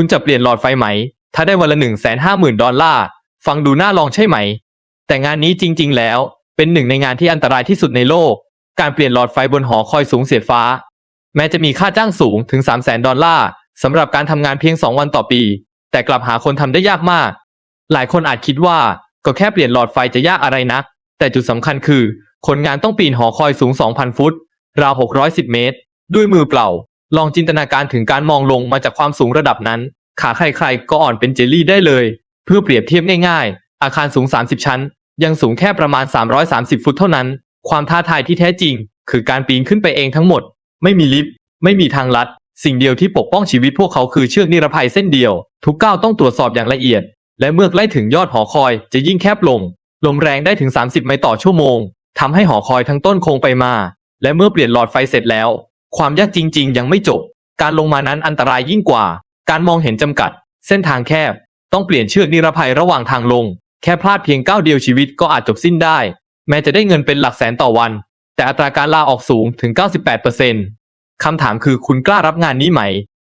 คุณจะเปลี่ยนหลอดไฟไหม ถ้าได้วันละหนึ่งแสนห้าหมื่นดอลลาร์ ฟังดูน่าลองใช่ไหม แต่งานนี้จริง ๆ แล้ว เป็นหนึ่งในงานที่อันตรายที่สุดในโลก การเปลี่ยนหลอดไฟบนหอคอยสูงเสียดฟ้า แม้จะมีค่าจ้างสูงถึง3 0 0แสนดอลลาร์สำหรับการทำงานเพียง 2 วันต่อปี แต่กลับหาคนทำได้ยากมาก หลายคนอาจคิดว่าก็แค่เปลี่ยนหลอดไฟจะยากอะไรนัก แต่จุดสำคัญคือ คนงานต้องปีนหอคอยสูง 2,000 ฟุต ราว 610 เมตร ด้วยมือเปล่า ลองจินตนาการถึงการมองลงมาจากความสูงระดับนั้น ขาใครๆก็อ่อนเป็นเจลลี่ได้เลย เพื่อเปรียบเทียบง่ายๆ อาคารสูง 30 ชั้น ยังสูงแค่ประมาณ 330 ฟุตเท่านั้น ความท้าทายที่แท้จริง คือการปีนขึ้นไปเองทั้งหมด ไม่มีลิฟต์ไม่มีทางลัด สิ่งเดียวที่ปกป้องชีวิตพวกเขาคือเชือกนิรภัยเส้นเดียว ทุกก้าวต้องตรวจสอบอย่างละเอียด และเมื่อใกล้ถึงยอดหอคอยจะยิ่งแคบลง ลมแรงได้ถึง 30 ไมล์ต่อชั่วโมงทำให้หอคอยทั้งต้นโค้งไปมา และเมื่อเปลี่ยนหลอดไฟเสร็จแล้ว ความยากจริง ๆ ยังไม่จบ การลงมานั้นอันตรายยิ่งกว่า การมองเห็นจำกัด เส้นทางแคบ ต้องเปลี่ยนเชือกนิรภัยระหว่างทางลง แค่พลาดเพียงก้าวเดียวชีวิตก็อาจจบสิ้นได้ แม้จะได้เงินเป็นหลักแสนต่อวัน แต่อัตราการลาออกสูงถึง 98%คำถามคือคุณกล้ารับงานนี้ไหม